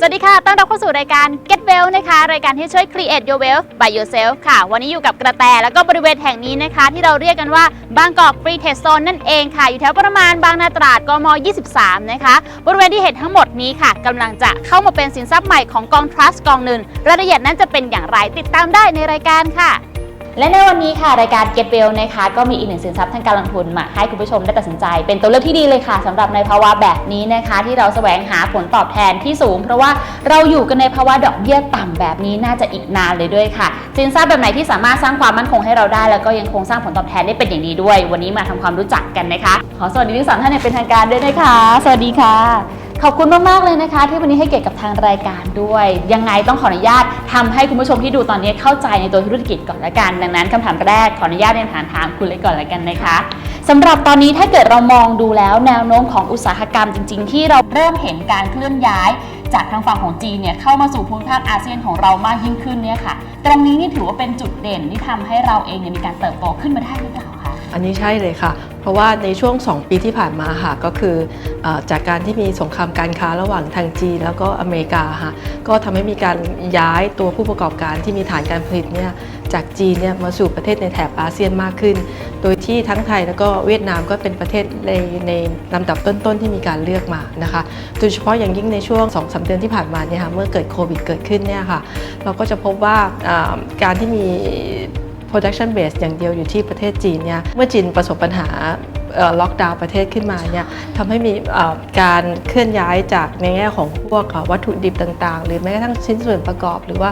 สวัสดีค่ะ ต้อนรับเข้าสู่รายการ Get Well นะคะ รายการที่ช่วย create your wealth by yourself ค่ะ วันนี้อยู่กับกระแต แล้วก็บริเวณแห่งนี้นะคะ ที่เราเรียกกันว่าบางกอก Free Trade Zone นั่นเองค่ะ อยู่แถวประมาณบางนาตราดกม 23 นะคะ บริเวณที่เห็นทั้งหมดนี้ค่ะกำลังจะเข้ามาเป็นสินทรัพย์ใหม่ของกอง Trust กองหนึ่งรายละเอียดนั้นจะเป็นอย่างไรติดตามได้ในรายการค่ะ และในวันนี้ค่ะรายการ Get Well นะคะก็มีอีกหนึ่งสินทรัพย์ทางการลงทุนมาให้คุณผู้ชมได้ตัดสินใจ เป็นตัวเลือกที่ดีเลยค่ะสำหรับในภาวะแบบนี้นะคะ ที่เราแสวงหาผลตอบแทนที่สูง เพราะว่าเราอยู่กันในภาวะดอกเบี้ยต่ำแบบนี้น่าจะอีกนานเลยด้วยค่ะสินทรัพย์แบบไหนที่สามารถสร้างความมั่นคงให้เราได้ แล้วก็ยังคงสร้างผลตอบแทนได้เป็นอย่างดีด้วย วันนี้มาทำความรู้จักกันนะคะ ขอสวัสดีทั้งสามท่านอย่างเป็นทางการด้วยนะคะ สวัสดีค่ะ ขอบคุณมาก ๆ เลยนะคะ ที่วันนี้ให้เกียรติกับทางรายการด้วย ยังไงต้องขออนุญาตทำให้คุณผู้ชมที่ดูตอนนี้เข้าใจในตัวธุรกิจก่อนละกัน ดังนั้นคำถามแรกขออนุญาตเรียนถามถามคุณเลยก่อนละกันนะคะสำหรับตอนนี้ถ้าเกิดเรามองดูแล้วแนวโน้มของอุตสาหกรรมจริง ๆ ที่เราเริ่มเห็นการเคลื่อนย้าย จากทางฝั่งของจีนเนี่ยเข้ามาสู่ภูมิภาคอาเซียนของเรามากยิ่งขึ้นเนี่ยค่ะ ตรงนี้นี่ถือว่าเป็นจุดเด่นที่ทำให้เราเองเนี่ยมีการเติบโตขึ้นมาได้หรือเปล่า อันนี้ใช่เลยค่ะ เพราะว่าในช่วง 2 ปีที่ผ่านมาค่ะก็คืออจากการที่มีสงครามการค้าระหว่างทางจีนแล้วก็อเมริกาค่ะก็ทำให้มีการย้ายตัวผู้ประกอบการที่มีฐานการผลิตเนี่ยจากจีนเนี่ยมาสู่ประเทศในแถบอาเซียนมากขึ้น โดยที่ทั้งไทยแล้วก็เวียดนามก็เป็นประเทศในในลำดับต้นๆที่มีการเลือกมานะคะโดยเฉพาะอย่างยิ่งในช่วง2อสเดือนที่ผ่านมาเนี่ยค่ะเมื่อเกิดโควิดเกิดขึ้นเนี่ยค่ะเราก็จะพบว่าการที่มี production base อย่างเดียวอยู่ที่ประเทศจีนเนี่ยเมื่อจีนประสบปัญหาล็อกดาวน์ประเทศขึ้นมาเนี่ยทำให้มีการเคลื่อนย้ายจากในแง่ของพวกวัตถุดิบต่างๆ หรือแม้กระทั่งชิ้นส่วนประกอบ หรือว่า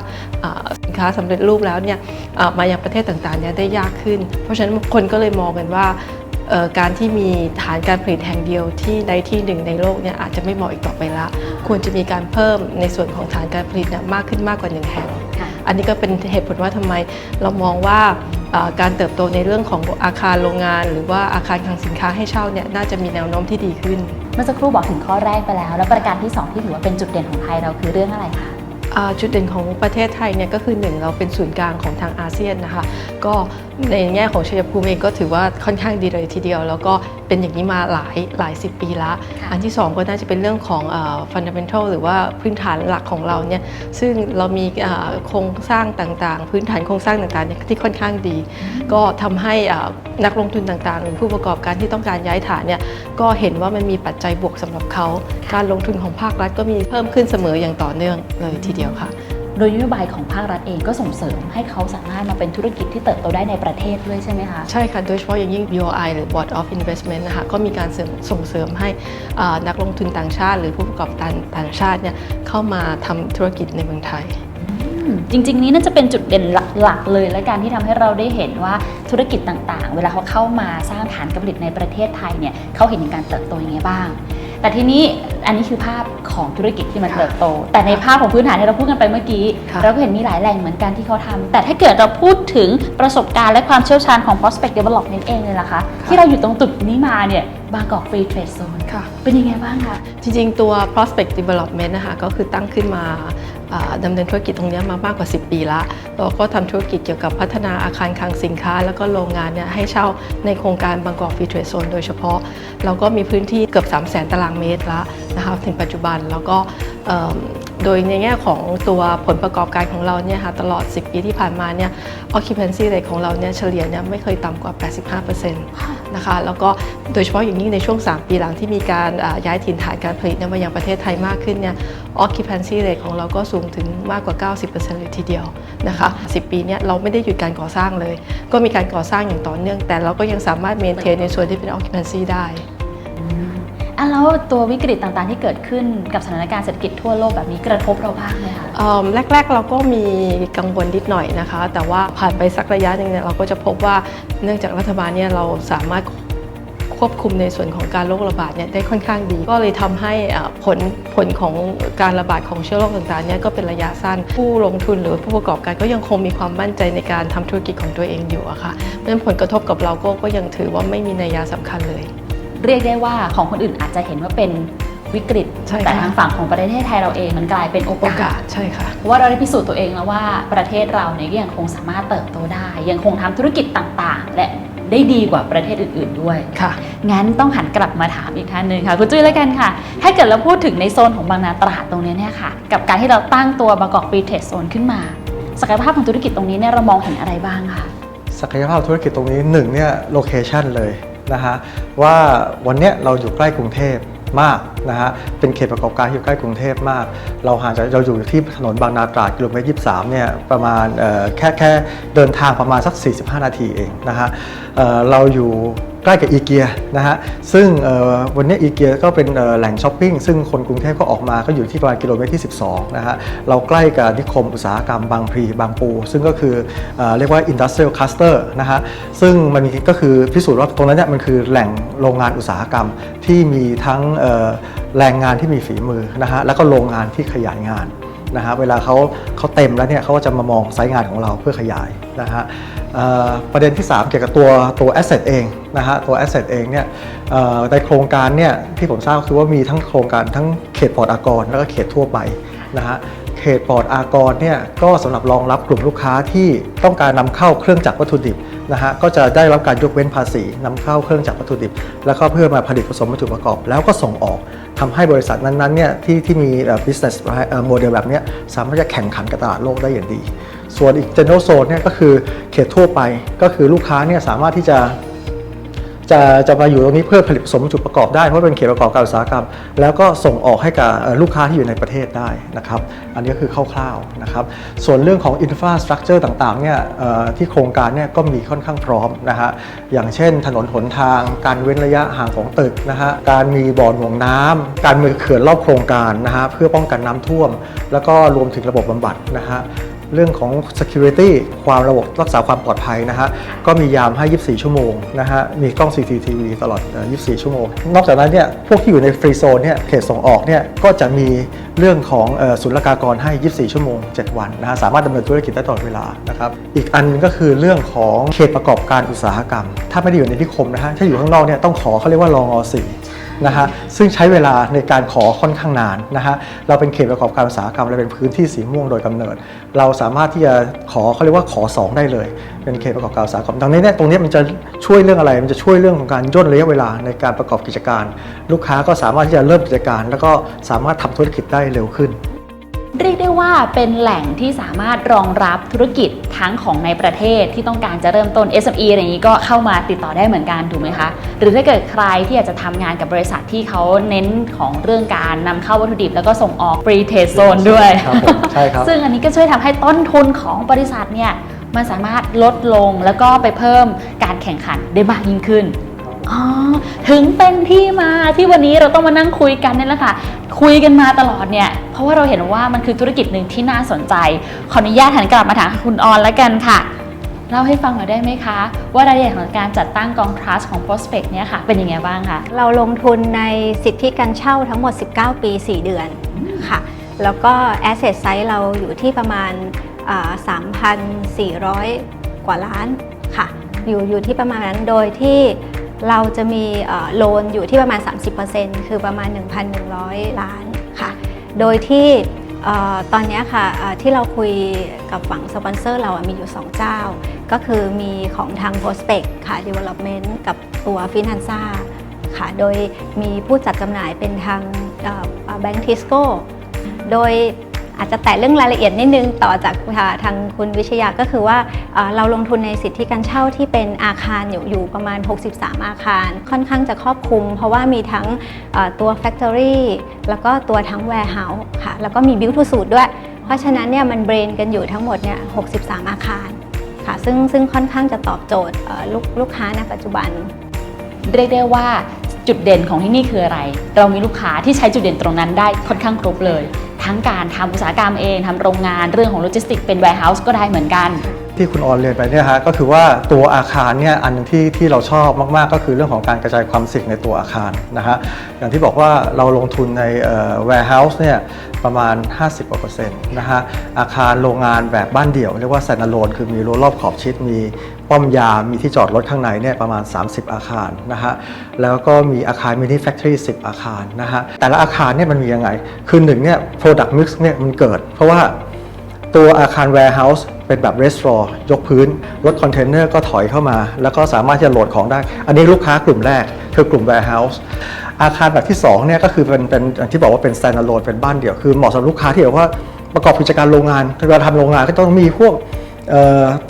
สินค้าสำเร็จรูปแล้วเนี่ยเอ่อมายังประเทศต่างๆเนี่ยได้ยากขึ้น เพราะฉะนั้นคนก็เลยมองกันว่าการที่มีฐานการผลิตแห่งเดียวที่ใดที่หนึ่งในโลกเนี่ยอาจจะไม่เหมาะอีกต่อไปละ ควรจะมีการเพิ่มในส่วนของฐานการผลิตเนี่ยมากขึ้นมากกว่าหนึ่งแห่ง อันนี้ก็เป็นเหตุผลว่าทำไมเรามองว่าเอ่อการเติบโตในเรื่องของอาคารโรงงาน หรือว่าอาคารคลังสินค้าให้เช่าเนี่ยน่าจะมีแนวโน้มที่ดีขึ้น เมื่อสักครู่บอกถึงข้อแรกไปแล้ว แล้วประการที่ 2 ที่ถือว่าเป็นจุดเด่นของไทยเราคือเรื่องอะไรคะอ่าจุดเด่นของประเทศไทยเนี่ยก็คือหนึ่งเราเป็นศูนย์กลางของทางอาเซียนนะคะ ก็ในแง่ของชัยภูมิเองก็ถือว่าค่อนข้างดีเลยทีเดียว แล้วก็เป็นอย่างนี้มาหลายหลายสิบปีละค่ะอันที่สองก็น่าจะเป็นเรื่องของฟันดัมเ n นทัลหรือว่าพื้นฐานหลักของเราเนี่ยซึ่งเรามีอ่าโครงสร้างต่างๆ พื้นฐานโครงสร้างต่างๆเนี่ยที่ค่อนข้างดี ก็ทำให้อ่านักลงทุนต่างๆ หรือผู้ประกอบการที่ต้องการย้ายฐานเนี่ยก็เห็นว่ามันมีปัจจัยบวกสำหรับเขา การลงทุนของภาครัฐก็มีเพิ่มขึ้นเสมออย่างต่อเนื่องเลยทีเดียวค่ะ โดยนโยบายของภาครัฐเองก็ส่งเสริมให้เขาสามารถมาเป็นธุรกิจที่เติบโตได้ในประเทศด้วยใช่ไหมคะ ใช่ค่ะ โดยเฉพาะอย่างยิ่ง BOI หรือ Board of Investment นะคะก็มีการเสริมส่งเสริมให้อ่านักลงทุนต่างชาติ หรือผู้ประกอบการต่างชาติเนี่ยเข้ามาทำธุรกิจในเมืองไทยอืมจริง ๆ นี้น่าจะเป็นจุดเด่นหลัก ๆ เลย และการที่ทำให้เราได้เห็นว่าธุรกิจต่างๆ เวลาเขาเข้ามาสร้างฐานการผลิตในประเทศไทยเนี่ยเขาเห็นถึงการเติบโตยังไงบ้าง แต่ทีนี้อันนี้คือภาพของธุรกิจที่มันค่ะเติบโต แต่ในภาพของพื้นฐานที่เราพูดกันไปเมื่อกี้ค่ะเราก็เห็นมีหลายแหล่งเหมือนกันที่เขาทำแต่ถ้าเกิดเราพูดถึงประสบการณ์และความเชี่ยวชาญของ prospect development เองเลยล่ะคะ ที่เราอยู่ตรงจุดนี้มาเนี่ยบางกอก free trade zone ค่ะเป็นยังไงบ้างคะ จริงๆ ตัว prospect development นะคะก็คือตั้งขึ้นมาอ่า ดำเนินธุรกิจตรงนี้มามากกว่า 10 ปีละเราก็ทำธุรกิจเกี่ยวกับพัฒนาอาคารคลังสินค้า แล้วก็โรงงานเนี่ยให้เช่าในโครงการบางกอกฟรีเทรดโซนโดยเฉพาะ เราก็มีพื้นที่เกือบ 3 0 0 0 0 0 ตารางเมตรละนะคะถึงปัจจุบันแล้วก็ โดยในแง่ของตัวผลประกอบการของเราเนี่ยค่ะตลอด 10 ปีที่ผ่านมาเนี่ย occupancy rate ของเราเนี่ยเฉลี่ยเนี่ยไม่เคยต่ำกว่า 85%นะคะแล้วก็โดยเฉพาะอย่างยิ่งในช่วง 3 ปีหลังที่มีการย้ายถิ่นฐานการผลิตเนี่ยมายังประเทศไทยมากขึ้นเนี่ย occupancy rate ของเราก็สูงถึงมากกว่า 90%เลยทีเดียวนะคะ 10 ปีเนี่ยเราไม่ได้หยุดการก่อสร้างเลย ก็มีการก่อสร้างอย่างต่อเนื่อง แต่เราก็ยังสามารถ maintain ในส่วนที่เป็น occupancy ได้ อะแล้วตัววิกฤตต่างๆ ที่เกิดขึ้นกับสถานการณ์เศรษฐกิจทั่วโลกแบบนี้กระทบเราบ้างไหมคะอิ่มแรก ๆ เราก็มีกังวลนิดหน่อยนะคะ แต่ว่าผ่านไปสักระยะหนึ่งเนี่ยเราก็จะพบว่าเนื่องจากรัฐบาลเนี่ยเราสามารถควบคุมในส่วนของการโรคระบาดเนี่ยได้ค่อนข้างดี ก็เลยทำให้ผลผลของการระบาดของเชื้อโรคต่างๆเนี่ยก็เป็นระยะสั้น ผู้ลงทุนหรือผู้ประกอบการก็ยังคงมีความมั่นใจในการทำธุรกิจของตัวเองอยู่อะค่ะเพราะฉะนั้นผลกระทบกับเราก็ก็ยังถือว่าไม่มีนัยยะสำคัญเลย เรียกได้ว่าของคนอื่นอาจจะเห็นว่าเป็นวิกฤต ใช่ค่ะแต่ทางฝั่งของประเทศไทยเราเองมันกลายเป็นโอโอกากาส สใช่ค่ะ เพราะว่าเราได้พิสูจน์ตัวเองแล้วว่าประเทศเราเนี่ยก็ยังคงสามารถเติบโตได้ ยังคงทำธุรกิจต่างๆ และได้ดีกว่าประเทศอื่นๆด้วย ค่ะ งั้นต้องหันกลับมาถามอีกท่านหนึ่งค่ะคุณจุ้ยแล้วกันค่ะ ถ้าเกิดเราพูดถึงในโซนของบางนาตราดตรงนี้เนี่ยค่ะ กับการที่เราตั้งตัวบางกอกฟรีเทรดโซนขึ้นมา ศักยภาพของธุรกิจตรงนี้เนี่ยเรามองเห็นอะไรบ้างคะ ศักยภาพธุรกิจตรงนี้หนึ่งเนี่ยโลเคชันเลย นะฮะว่าวันนี้เราอยู่ใกล้กรุงเทพมากนะฮะเป็นเขตประกอบการที่อยู่ใกล้กรุงเทพมาก เราห่างจากเราอยู่ที่ถนนบางนาตราดกิโลเมตร23เนี่ยประมาณแค่แค่เดินทางประมาณสัก 45 นาทีเองนะฮะเเราอยู่ ใกล้กับอีเกียนะฮะซึ่งวันนี้อีเกียก็เป็นแหล่งช้อปปิ้งซึ่งคนกรุงเทพก็ออกมาก็อยู่ที่ประมาณกิโลเมตรที่ 12นะฮะเราใกล้กับนิคมอุตสาหกรรมบางพลีบางปู ซึ่งก็คือเอเรียกว่า industrial cluster นะฮะซึ่งมันมีก็คือพิสูจน์ว่าตรงนั้นเนี่ยมันคือแหล่งโรงงานอุตสาหกรรมที่มีทั้งแรงงานที่มีฝีมือนะฮะแล้วก็โรงงานที่ขยายงาน นะฮะเวลาเขาเขาเต็มแล้วเนี่ยเขาก็จะมามองไซต์งานของเราเพื่อขยายนะฮะประเด็นที่ 3 เกี่ยวกับตัวตัว asset เองนะฮะตัว asset เองเนี่ยในโครงการเนี่ยที่ผมทราบก็คือว่ามีทั้งโครงการทั้งเขตปลอดอากร แล้วก็เขตทั่วไปนะฮะเขตปลอดอากรเนี่ยก็สำหรับรองรับกลุ่มลูกค้าที่ต้องการนำเข้าเครื่องจักรวัตถุดิบนะฮะก็จะได้รับการยกเว้นภาษีนำเข้าเครื่องจักรวัตถุดิบ แล้วก็เพื่อมาผลิตผสมวัตถุประกอบ แล้วก็ส่งออก ทำให้บริษัทนั้นๆเนี่ยที่ที่มี business model แบบนี้สามารถจะแข่งขันกับตลาดโลกได้อย่างดี ส่วนอีก general zone เนี่ยก็คือเขตทั่วไปก็คือลูกค้าเนี่ยสามารถที่จะ จะจะมาอยู่ตรงนี้เพื่อผลิตผสมวัตถุประกอบได้เพราะเป็นเขตประกอบการอุตสาหกรรม แล้วก็ส่งออกให้กับลูกค้าที่อยู่ในประเทศได้นะครับ อันนี้ก็คือคร่าวๆนะครับส่วนเรื่องของ infrastructure ต่างๆเนี่ยที่โครงการเนี่ยก็มีค่อนข้างพร้อมนะฮะอย่างเช่น ถนนหนทาง การเว้นระยะห่างของตึกนะฮะการมีบ่อหน่วงน้ำการมีเขื่อนรอบโครงการนะฮะเพื่อป้องกันน้ำท่วม แล้วก็รวมถึงระบบบำบัดนะฮะ เรื่องของ security ความระบบรักษาความปลอดภัยนะฮะก็มียามให้ 24 ชั่วโมงนะฮะมีกล้อง CCTV ตลอด 24 ชั่วโมง นอกจากนั้นเนี่ยพวกที่อยู่ในฟรีโซนเนี่ยเขตส่งออกเนี่ยก็จะมีเรื่องของเอ่อศุลกากรให้ 24 ชั่วโมง 7 วันนะฮะสามารถดำเนินธุรกิจได้ตลอดเวลานะครับอีกอันก็คือเรื่องของเขตประกอบการอุตสาหกรรม ถ้าไม่ได้อยู่ในนิคมนะฮะถ้าอยู่ข้างนอกเนี่ยต้องขอเขาเรียกว่ารองอ4 นะฮะซึ่งใช้เวลาในการขอค่อนข้างนานนะฮะเราเป็นเขตประกอบการอุตสาหกรรมเราเป็นพื้นที่สีม่วงโดยกำเนิด เราสามารถที่จะขอเขาเรียกว่าขอ 2 ได้เลย เป็นเขตประกอบการอุตสาหกรรมดังนี้เนี่ยตรงนี้มันจะช่วยเรื่องอะไร มันจะช่วยเรื่องของการย่นระยะเวลาในการประกอบกิจการ ลูกค้าก็สามารถที่จะเริ่มกิจการ แล้วก็สามารถทำธุรกิจได้เร็วขึ้น เรียกได้ว่าเป็นแหล่งที่สามารถรองรับธุรกิจทั้งของในประเทศที่ต้องการจะเริ่มต้น SME อะไรอย่างนี้ก็เข้ามาติดต่อได้เหมือนกันถูกไหมคะ หรือถ้าเกิดใครที่อยากจะทำงานกับบริษัทที่เขาเน้นของเรื่องการนำเข้าวัตถุดิบ แล้วก็ส่งออก free trade zone ด้วยครับผมใช่ครับซึ่งอันนี้ก็ช่วยทำให้ต้นทุนของบริษัทเนี่ยมันสามารถลดลงแล้วก็ไปเพิ่มการแข่งขันได้มากยิ่งขึ้น อ๋อถึงเป็นที่มาที่วันนี้เราต้องมานั่งคุยกันนี่แหละค่ะ คุยกันมาตลอดเนี่ย เพราะว่าเราเห็นว่ามันคือธุรกิจหนึ่งที่น่าสนใจ ขออนุญาตหันกลับมาถามคุณออนแล้วกันค่ะ เล่าให้ฟังหน่อยได้ไหมคะ ว่ารายละเอียดของการจัดตั้งกอง trust ของ prospect เนี่ยค่ะ เป็นยังไงบ้างคะเราลงทุนในสิทธิการเช่าทั้งหมด 19 ปี 4 เดือนค่ะ แล้วก็ asset size เราอยู่ที่ประมาณอ่า3,400 กว่าล้านค่ะ อยู่อยู่ที่ประมาณนั้นโดยที่ เราจะมีโลนอยู่ที่ประมาณ 30%คือประมาณ 1,100 ล้านค่ะ โดยที่ตอนนี้ค่ะที่เราคุยกับฝั่งสปอนเซอร์เรามีอยู่ 2 เจ้า ก็คือมีของทาง Prospect ค่ะ Development กับตัว f i n a n z a ค่ะ โดยมีผู้จัดจำหน่ายเป็นทางแบงก์ทิสโก้ โดย อาจจะแตะเรื่องรายละเอียดนิดนึงต่อจากค่ะทางคุณวิชยาก็คือว่าเราลงทุนในสิทธิการเช่าที่เป็นอาคารอยู่อยู่ประมาณ 63 อาคาร ค่อนข้างจะครอบคลุม เพราะว่ามีทั้งตัว Factory แล้วก็ตัวทั้ง Warehouse ค่ะแล้วก็มี Build to Suit ด้วย เพราะฉะนั้นเนี่ยมันเบรนกันอยู่ทั้งหมดเนี่ย 63 อาคารค่ะซึ่งซึ่งค่อนข้างจะตอบโจทย์ลูกลูกค้าในปัจจุบัน เรียกได้ว่าจุดเด่นของที่นี่คืออะไร เรามีลูกค้าที่ใช้จุดเด่นตรงนั้นได้ค่อนข้างครบเลย ทั้งการทำอุตสาหกรรมเองทำโรงงานเรื่องของโลจิสติกเป็น warehouse ก็ได้เหมือนกัน ที่คุณออนเรียนไปเนี่ยฮะก็คือว่าตัวอาคารเนี่ยอันหนึงที่ที่เราชอบมากๆ ก็คือเรื่องของการกระจายความเสี่ยงในตัวอาคารนะฮะอย่างที่บอกว่าเราลงทุนใน warehouse เนี่ยประมาณ 50กว่าเปอร์เซ็นต์นะฮะอาคารโรงงานแบบบ้านเดี่ยวเรียกว่า standalone คือมีรั้วรอบขอบชิดมีป้อมยามมีที่จอดรถข้างในเนี่ยประมาณ 30 อาคารนะฮะแล้วก็มีอาคาร mini factory 10 อาคารนะฮะแต่ละอาคารเนี่ยมันมียังไง คือหนึ่งเนี่ย product mix เนี่ยมันเกิด เพราะว่าตัวอาคาร warehouse เป็นแบบ r e s t a u r a n ยกพื้น รถคอนเทนเนอร์ก็ถอยเข้ามา แล้วก็สามารถที่จะโหลดของได้ อันนี้ลูกค้ากลุ่มแรก คือกลุ่ม warehouse อาคารแบบที่2เนี่ยก็คือเป็นเป็นอย่างที่บอกว่าเป็น standalone เป็นบ้านเดี่ยว คือเหมาะสำหรับลูกค้าที่แบบว่าประกอบกิจการโรงงานเวลาทำโรงงานก็ต้องมีพวก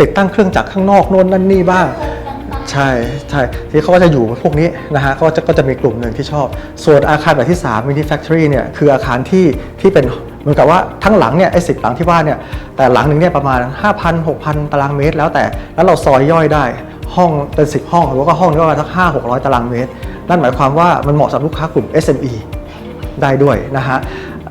ติดตั้งเครื่องจักรข้างนอกโน่นนั่นนี่บ้าง ใช่ใช่ที่เขาก็จะอยู่พวกนี้นะฮะก็จะก็จะมีกลุ่มหนึ่งที่ชอบ ส่วนอาคารแบบที่3 mini factory เนี่ยคืออาคารที่ที่เป็นเหมือนกับว่าทั้งหลังเนี่ยไอ้สิหลังที่ว่าเนี่ยแต่หลังหนึ่งเนี่ยประมาณ 5,000 6,000 ตารางเมตร แล้วแต่แล้วเราซอยย่อยได้ห้องเป็น 10 ห้องหรือว่าก็ห้องนึงก็ประมาณสัก5 600 ตารางเมตร นั่นหมายความว่ามันเหมาะสำหรับลูกค้ากลุ่ม SME ได้ด้วยนะฮะ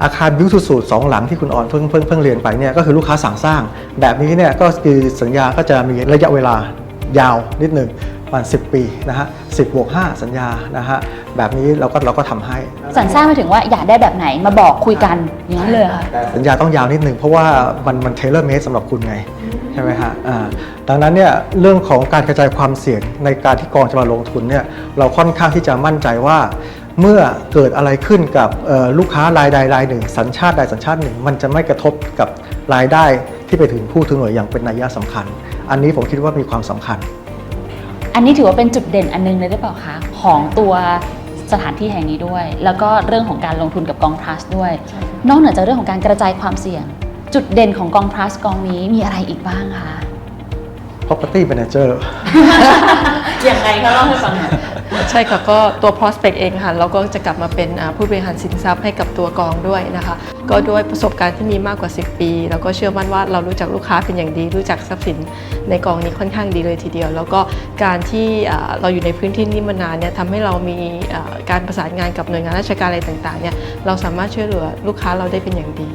อาคารบิวทูสูตรสองหลังที่คุณออนเพิ่งเพิ่งเพิ่งเรียนไปเนี่ยก็คือลูกค้าสั่งสร้าง แบบนี้เนี่ยก็คือสัญญาก็จะมีระยะเวลา ยาวนิดหนึ่งประมาณ10 ปีนะฮะ10บวก5สัญญานะฮะแบบนี้เราก็เราก็ทำให้สรรสร้างมาถึงว่าอยากได้แบบไหนมาบอกคุยกันอย่างนั้นเลยเหรอค่ะสัญญาต้องยาวนิดหนึ่งเพราะว่ามันมันเทเลอร์เมดสำหรับคุณไงใช่ไหมฮะอ่าดังนั้นเนี่ยเรื่องของการกระจายความเสี่ยงในการที่กองจะมาลงทุนเนี่ยเราค่อนข้างที่จะมั่นใจว่าเมื่อเกิดอะไรขึ้นกับเอ่อลูกค้ารายใดรายหนึ่ง สัญชาติใดสัญชาติหนึ่ง มันจะไม่กระทบกับรายได้ที่ไปถึงผู้ถือหน่วยอย่างเป็นนัยยะสำคัญ อันนี้ผมคิดว่ามีความสำคัญ อันนี้ถือว่าเป็นจุดเด่นอันนึงเลยหรือเปล่าคะ ของตัวสถานที่แห่งนี้ด้วย แล้วก็เรื่องของการลงทุนกับกองทรัสด้วย นอกเหนือจากเรื่องของการกระจายความเสี่ยง จุดเด่นของกองทรัสกองนี้มีอะไรอีกบ้างคะ property manager อย่างไรคะเล่าให้ฟังหน่อย ใช่ค่ะก็ตัว prospect เองค่ะเราก็จะกลับมาเป็นผู้บริหารสินทรัพย์ให้กับตัวกองด้วยนะคะ ก็ด้วยประสบการณ์ที่มีมากกว่า 10 ปีแล้วก็เชื่อมั่นว่าเรารู้จักลูกค้าเป็นอย่างดี รู้จักทรัพย์สินในกองนี้ค่อนข้างดีเลยทีเดียว แล้วก็การที่เราอยู่ในพื้นที่นี้มานานเนี่ยทำให้เรามีการประสานงานกับหน่วยงานราชการอะไรต่างๆเนี่ยเราสามารถช่วยเหลือลูกค้าเราได้เป็นอย่างดี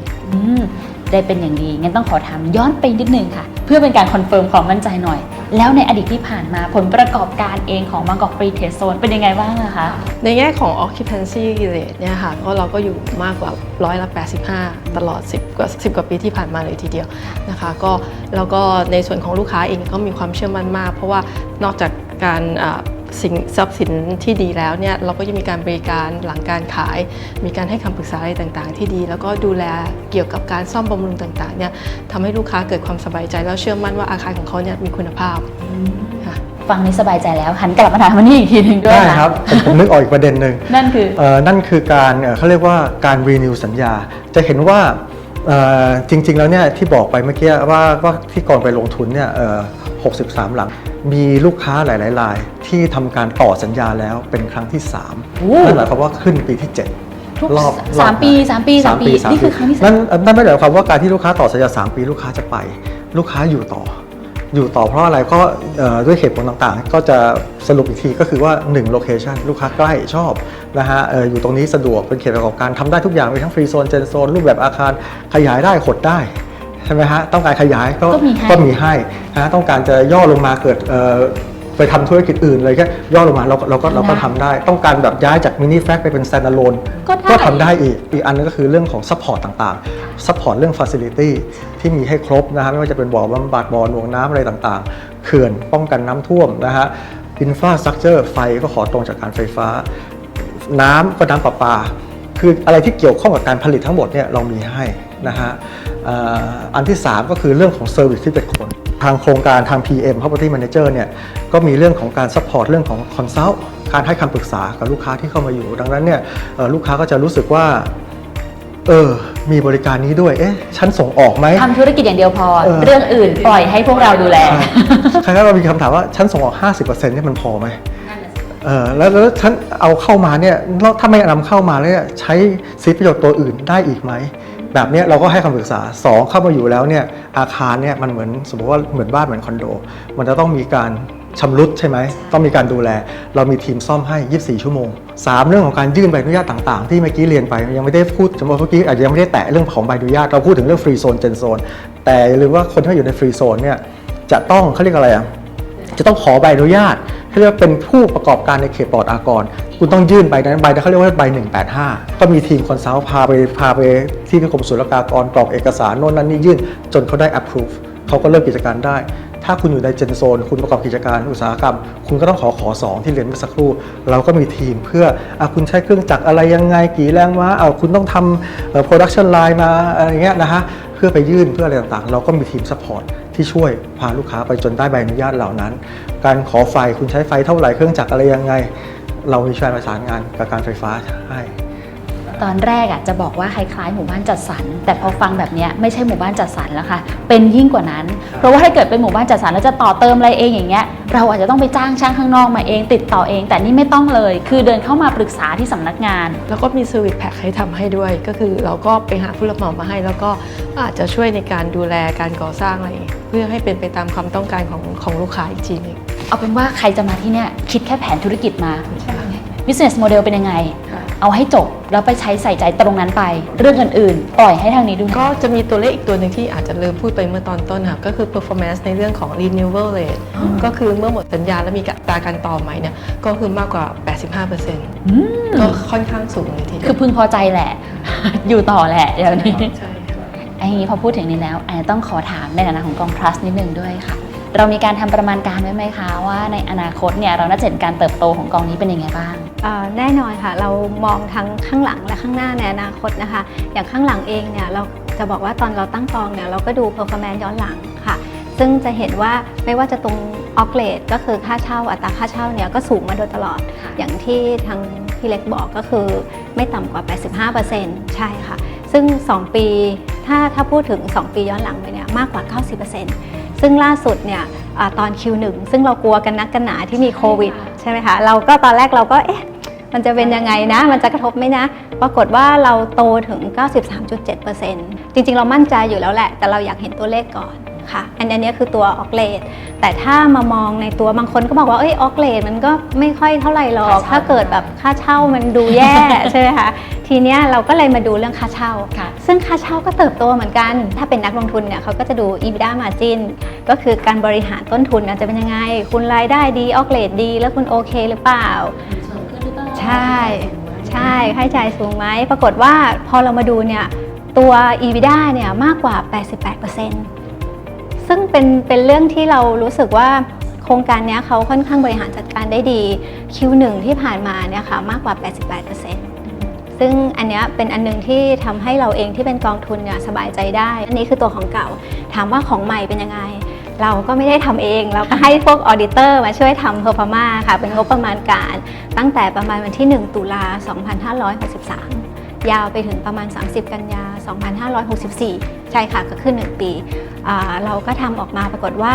ได้เป็นอย่างดีงั้นต้องขอถามย้อนไปนิดนึงค่ะ เพื่อเป็นการคอนเฟิร์มความมั่นใจหน่อย แล้วในอดีตที่ผ่านมาผลประกอบการเองของบางกอกฟรีเทสโซนเป็นยังไงบ้างอะคะ ในแง่ของ occupancy rate เนี่ยค่ะก็เราก็อยู่มากกว่าร้อยละ85 ตลอด 10 กว่า 10 กว่าปีที่ผ่านมาเลยทีเดียวนะคะก็แล้วก็ในส่วนของลูกค้าเองก็มีความเชื่อมั่นมาก เพราะว่านอกจากการ สิ่งทรัพย์สินที่ดีแล้วเนี่ยเราก็จะมีการบริการหลังการขาย มีการให้คำปรึกษาอะไรต่างๆ ที่ดี แล้วก็ดูแลเกี่ยวกับการซ่อมบำรุงต่างๆเนี่ยทำให้ลูกค้าเกิดความสบายใจ แล้วเชื่อมั่นว่าอาคารของเขาเนี่ยมีคุณภาพค่ะ ฟังนี้สบายใจแล้วหันกลับมาถามวันนี้อีกทีหนึ่งด้วยได้นะครับผมผมนึกออกอีกประเด็นหนึ่ง นั่นคือ เอ่อนั่นคือการเอ่อเขาเรียกว่าการ renew สัญญา จะเห็นว่าเอ่อจริง ๆ แล้วเนี่ยที่บอกไปเมื่อกี้ว่าว่าที่กองไปลงทุนเนี่ยเอ่อ 63 หลัง มีลูกค้าหลายๆราย ที่ทำการต่อสัญญาแล้วเป็นครั้งที่โอ้3นั่นหมายความว่าขึ้นปีที่ 7ทุกรอบสามปีสามปีสามปีสามนี่คือครั้งที่สามนั่นนั่นไม่ได้หมายความว่าการที่ลูกค้าต่อสัญญา3ปีลูกค้าจะไป ลูกค้าอยู่ต่อ อยู่ต่อเพราะอะไรก็เอ่อด้วยเหตุผลต่างๆ ก็จะสรุปอีกทีก็คือว่า1 location ลูกค้าใกล้ชอบนะฮะเอ่ออยู่ตรงนี้สะดวกเป็นเขตประกอบการทำได้ทุกอย่างมีทั้งฟรีโซนเจนโซนรูปแบบอาคารขยายได้หดได้ใช่ไหมฮะต้องการขยายก็ก็มีให้ก็มีให้นะฮะต้องการจะย่อลงมาเกิดเอ่อไปทำธุรกิจอื่นเลยแค่ย่อลงมาเราเราก็เราก็ทำได้ ต้องการแบบย้ายจากมินิแฟกไปเป็น standalone ก็ได้ก็ทำได้อีกอีกอันนึงก็คือเรื่องของซัพพอร์ตต่างๆซัพพอร์ตเรื่อง Facility ที่มีให้ครบนะฮะไม่ว่าจะเป็นบ่อบำบัดบ่อหน่วงน้ำอะไรต่างๆ เขื่อนป้องกันน้ำท่วมนะฮะอินฟราสตรักเจอร์ไฟก็ขอตรงจากการไฟฟ้า น้ำก็น้ำประปา คืออะไรที่เกี่ยวข้องกับการผลิตทั้งหมดเนี่ยเรามีให้นะฮะเอ่ออันที่ 3 ก็คือเรื่องของเซอร์วิสที่เป็นคนทางโครงการทาง PM Property Manager เนี่ยก็มีเรื่องของการซัพพอร์ตเรื่องของคอนซัลท์การให้คำปรึกษากับลูกค้าที่เข้ามาอยู่ ดังนั้นเนี่ยเอ่อลูกค้าก็จะรู้สึกว่าเออ มีบริการนี้ด้วย เอ๊ะ ฉันส่งออกไหมทำธุรกิจอย่างเดียวพอเออเรื่องอื่นปล่อยให้พวกเราดูแลใช่ครับเรามีคำถามว่า ฉันส่งออก 50%เนี่ยมันพอไหม เออแล้วแล้วฉันเอาเข้ามาเนี่ยแล้วถ้าไม่นำเข้ามาแล้วเนี่ยใช้สิทธิประโยชน์ตัวอื่นได้อีกไหม แบบนี้เราก็ให้คำปรึกษา 2 เข้ามาอยู่แล้วเนี่ยอาคารเนี่ยมันเหมือนสมมติว่าเหมือนบ้านเหมือนคอนโด มันจะต้องมีการชำรุดใช่ไหม ต้องมีการดูแล เรามีทีมซ่อมให้ 24 ชั่วโมง 3 เรื่องของการยื่นใบอนุญาตต่างๆ ที่เมื่อกี้เรียนไป ยังไม่ได้พูดสมมติเมื่อกี้อาจจะยังไม่ได้แตะเรื่องของใบอนุญาต เราพูดถึงเรื่องฟรีโซนเจนโซน แต่อย่าลืมว่าคนที่อยู่ในฟรีโซนเนี่ยจะต้องเขาเรียกอะไรอะ จะต้องขอใบอนุญาตเขาเรียกว่าเป็นผู้ประกอบการในเขตปลอดอากร คุณต้องยื่นใบนั้นใบนั้นเขาเรียกว่าใบ 185 ก็มีทีมคอนซัลท์พาไปพาไปที่กรมศุลกากรกรอกเอกสารโน่นนั่นนี่ยื่น จนเขาได้ approve เขาก็เริ่มกิจการได้ ถ้าคุณอยู่ในเจนโซน คุณประกอบกิจการอุตสาหกรรม คุณก็ต้องขอขอสองที่เรียนเมื่อสักครู่ เราก็มีทีมเพื่ออคุณใช้เครื่องจักรอะไรยังไงกี่แรงม้าเอาคุณต้องทำเอ่อ production line มาอะไรเงี้ยนะฮะเพื่อไปยื่นเพื่ออะไรต่างๆ เราก็มีทีม support ที่ช่วยพาลูกค้าไปจนได้ใบอนุญาตเหล่านั้น การขอไฟคุณใช้ไฟเท่าไหร่เครื่องจักรอะไรยังไง เรามีช่วยประสานงานกับการไฟฟ้าให้ ตอนแรกอะจะบอกว่าคล้ายๆหมู่บ้านจัดสรร แต่พอฟังแบบเนี้ยไม่ใช่หมู่บ้านจัดสรรแล้วค่ะ เป็นยิ่งกว่านั้น เพราะว่าถ้าเกิดเป็นหมู่บ้านจัดสรรแล้วจะต่อเติมอะไรเองอย่างเงี้ย เราอาจจะต้องไปจ้างช่างข้างนอกมาเอง ติดต่อเอง แต่นี่ไม่ต้องเลย คือเดินเข้ามาปรึกษาที่สำนักงาน แล้วก็มีเซอร์วิสแพ็คให้ทำให้ด้วย ก็คือเราก็ไปหาผู้รับเหมามาให้ แล้วก็อาจจะช่วยในการดูแลการก่อสร้างอะไร เพื่อให้เป็นไปตามความต้องการของของลูกค้าอีกทีหนึงเอาเป็นว่าใครจะมาที่เนี่ยคิดแค่แผนธุรกิจมา business model เป็นยังไงค่ะ เอาให้จบแล้วไปใช้ใส่ใจตรงนั้นไป เรื่องอื่นๆ ปล่อยให้ทางนี้ดูก็จะมีตัวเลขอีกตัวหนึ่งที่อาจจะลืมพูดไปเมื่อตอนต้นค่ะก็คือ performance ในเรื่องของ renewal rate ก็คือเมื่อหมดสัญญาแล้วมีอัตราการต่อใหม่เนี่ยก็คือมากกว่า 85%ก็ค่อนข้างสูงเลยทีเดียวคือพึงพอใจแหละ อยู่ต่อแหละเดี๋ยวนี้ใช่ค่ะไอ้นี้พอพูดถึงนี้แล้วอาจจะต้องขอถามในฐานะของกอง trust นิดนึงด้วยค่ะ เรามีการทำประมาณการไว้ไหมคะว่าในอนาคตเนี่ยเราน่าจะเห็นการเติบโตของกองนี้เป็นยังไงบ้างเอ่อแน่นอนค่ะ เรามองทั้งข้างหลังและข้างหน้าในอนาคตนะคะ อย่างข้างหลังเองเนี่ยเราจะบอกว่าตอนเราตั้งกองเนี่ยเราก็ดู performance ย้อนหลังค่ะ ซึ่งจะเห็นว่าไม่ว่าจะตรงออกเลทก็คือค่าเช่าอัตราค่าเช่าเนี่ยก็สูงมาโดยตลอดค่ะอย่างที่ทางพี่เล็กบอกก็คือไม่ต่ำกว่า 85%ใช่ค่ะ ซึ่ง 2 ปีถ้าถ้าพูดถึง 2 ปีย้อนหลังไปเนี่ยมากกว่า 90% ซึ่งล่าสุดเนี่ยอาตอน Q1 ซึ่งเรากลัวกันนักกันหนาที่มีโควิดใช่ไหมคะเราก็ตอนแรกเราก็เอ๊ะมันจะเป็นยังไงนะ มันจะกระทบไหมนะ ปรากฏว่าเราโตถึง 93.7%จริง ๆ เรามั่นใจอยู่แล้วแหละ แต่เราอยากเห็นตัวเลขก่อน ค่ะอันอันนี้คือตัวออกเลทแต่ถ้ามามองในตัวบางคนก็บอกว่าเอ้ยออกเลทมันก็ไม่ค่อยเท่าไหร่หรอกค่าเช่าถ้าเกิดแบบค่าเช่ามันดูแย่ใช่ไหมคะทีเนี้ยเราก็เลยมาดูเรื่องค่าเช่าค่ะซึ่งค่าเช่าก็เติบโตเหมือนกัน ถ้าเป็นนักลงทุนเนี่ยเขาก็จะดู EBITDA margin ก็คือการบริหารต้นทุนนะจะเป็นยังไง คุณรายได้ดีออกเลทดี แล้วคุณโอเคหรือเปล่า ใช่ใช่ค่าใช้จ่ายสูงไหมปรากฏว่าพอเรามาดูเนี่ยตัว EBITDA เนี่ยมากกว่า 88% ซึ่งเป็นเป็นเรื่องที่เรารู้สึกว่าโครงการนี้เขาค่อนข้างบริหารจัดการได้ดี Q1 ที่ผ่านมาเนี่ยค่ะมากกว่า 88%ซึ่งอันนี้เป็นอันหนึงที่ทำให้เราเองที่เป็นกองทุนเนี่ยสบายใจได้ อันนี้คือตัวของเก่า ถามว่าของใหม่เป็นยังไง เราก็ไม่ได้ทำเอง เราก็ให้พวกออเดเตอร์มาช่วยทำเพอร์ฟอร์มาค่ะ เป็นงบประมาณการตั้งแต่ประมาณวันที่ 1 ตุลา 2563 ยาวไปถึงประมาณ 30 กันยา 2564 ใช่ค่ะก็คือ1ปีอ่าเราก็ทำออกมาปรากฏว่า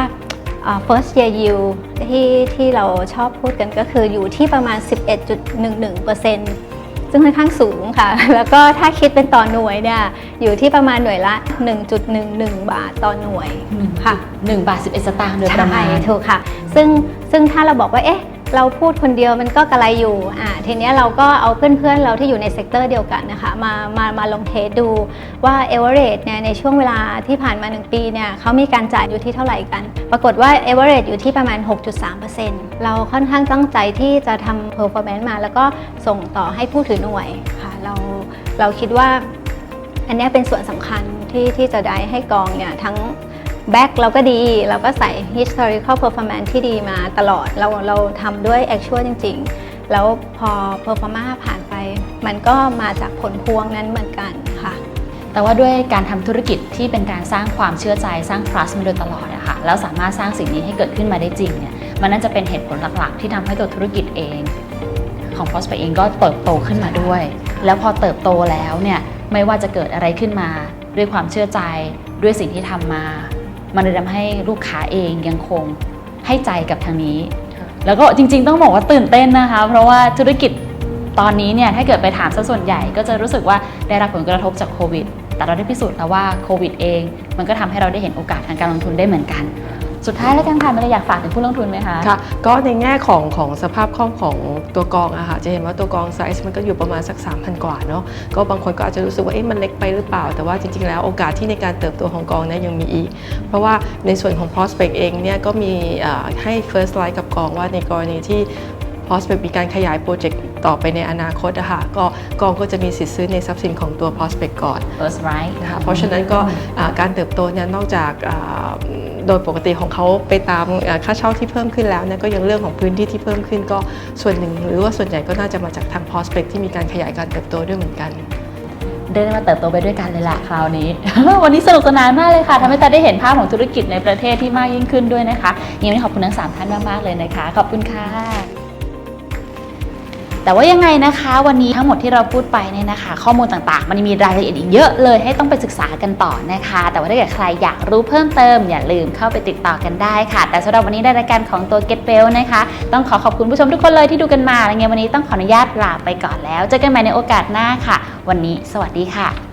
อ่า first year yield ที่ที่เราชอบพูดกันก็คืออยู่ที่ประมาณ 11.11%ซึ่งค่อนข้างสูงค่ะ แล้วก็ถ้าคิดเป็นต่อหน่วยเนี่ยอยู่ที่ประมาณหน่วยละ 1.11 บาทต่อหน่วยค่ะ1บาท11 สตางค์โดยประมาณใช่ถูกค่ะ ซึ่งซึ่งถ้าเราบอกว่าเอ๊ะ เราพูดคนเดียวมันก็กระไรอยู่อ่าทีเนี้ยเราก็เอาเพื่อนๆ เราที่อยู่ในเซกเตอร์เดียวกันนะคะมามามาลองเทสดูว่าเอเวอเรจเนี่ยในช่วงเวลาที่ผ่านมา 1 ปีเนี่ยเขามีการจ่ายอยู่ที่เท่าไหร่กัน ปรากฏว่าเอเวอเรจอยู่ที่ประมาณ 6.3%เราค่อนข้างตั้งใจที่จะทำ performance มา แล้วก็ส่งต่อให้ผู้ถือหน่วยค่ะเราเราคิดว่าอันนี้เป็นส่วนสำคัญที่ที่จะได้ให้กองเนี่ยทั้ง แบ็กเราก็ดี เราก็ใส่ historical performance ที่ดีมาตลอด เราเราทำด้วย actual จริง ๆ แล้วพอ performance ผ่านไป มันก็มาจากผลพวงนั้นเหมือนกันค่ะแต่ว่าด้วยการทำธุรกิจที่เป็นการสร้างความเชื่อใจสร้าง trust มาโดยตลอดอะค่ะแล้วสามารถสร้างสิ่งนี้ให้เกิดขึ้นมาได้จริงเนี่ยมันน่าจะเป็นเหตุผลหลักๆ ที่ทำให้ตัวธุรกิจเอง ของ Prospect เองก็เติบโตขึ้นมาด้วย แล้วพอเติบโตแล้วเนี่ยไม่ว่าจะเกิดอะไรขึ้นมา ด้วยความเชื่อใจด้วยสิ่งที่ทำมา มันเลยทำให้ลูกค้าเองยังคงให้ใจกับทางนี้ แล้วก็จริงๆต้องบอกว่าตื่นเต้นนะคะ เพราะว่าธุรกิจตอนนี้เนี่ยถ้าเกิดไปถามซะส่วนใหญ่ ก็จะรู้สึกว่าได้รับผลกระทบจากโควิด แต่เราได้พิสูจน์แล้วว่าโควิดเอง มันก็ทำให้เราได้เห็นโอกาสทางการลงทุนได้เหมือนกัน สุดท้ายแล้วกันค่ะไม่ได้อยากฝากถึงผู้ลงทุนไหมคะค่ะก็ในแง่ของของสภาพคล่องของตัวกองอะค่ะจะเห็นว่าตัวกองไซส์มันก็อยู่ประมาณสัก 3,000 กว่าเนาะก็บางคนก็อาจจะรู้สึกว่าเอ๊ะมันเล็กไปหรือเปล่า แต่ว่าจริงๆแล้วโอกาสที่ในการเติบโตของกองเนี่ยยังมีอีก เพราะว่าในส่วนของ prospect เองเนี่ยก็มีอ่าให้ first line กับกองว่าในกรณีที่ prospect มีการขยายโปรเจกต์ต่อไปในอนาคตอะค่ะก็กองก็จะมีสิทธิ์ซื้อในทรัพย์สินของตัว prospect ก่อน first right นะคะเพราะฉะนั้นก็อ่าการเติบโตเนี่ยนอกจากอ่า โดยปกติของเขาไปตามค่าเช่าที่เพิ่มขึ้นแล้วเนี่ยก็ยังเรื่องของพื้นที่ที่เพิ่มขึ้นก็ส่วนหนึ่ง หรือว่าส่วนใหญ่ก็น่าจะมาจากทาง prospect ที่มีการขยายการเติบโตด้วยเหมือนกันได้มาเติบโตไปด้วยกันเลยล่ะคราวนี้ วันนี้สนุกสนานมากเลยค่ะทำให้ตาได้เห็นภาพของธุรกิจในประเทศที่มากยิ่งขึ้นด้วยนะคะยังไม่ขอบคุณทั้งสามท่านมากๆเลยนะคะ ขอบคุณค่ะ แต่ว่ายังไงนะคะวันนี้ทั้งหมดที่เราพูดไปเนี่ยนะคะ ข้อมูลต่างๆ มันมีรายละเอียดอีกเยอะเลยให้ต้องไปศึกษากันต่อนะคะ แต่ว่าถ้าเกิดใครอยากรู้เพิ่มเติม อย่าลืมเข้าไปติดต่อกันได้ค่ะ แต่สำหรับวันนี้ในรายการของตัว Get Well นะคะ ต้องขอขอบคุณผู้ชมทุกคนเลยที่ดูกันมาอะไงวันนี้ต้องขออนุญาตลาไปก่อนแล้วเจอกันใหม่ในโอกาสหน้าค่ะ วันนี้ สวัสดีค่ะ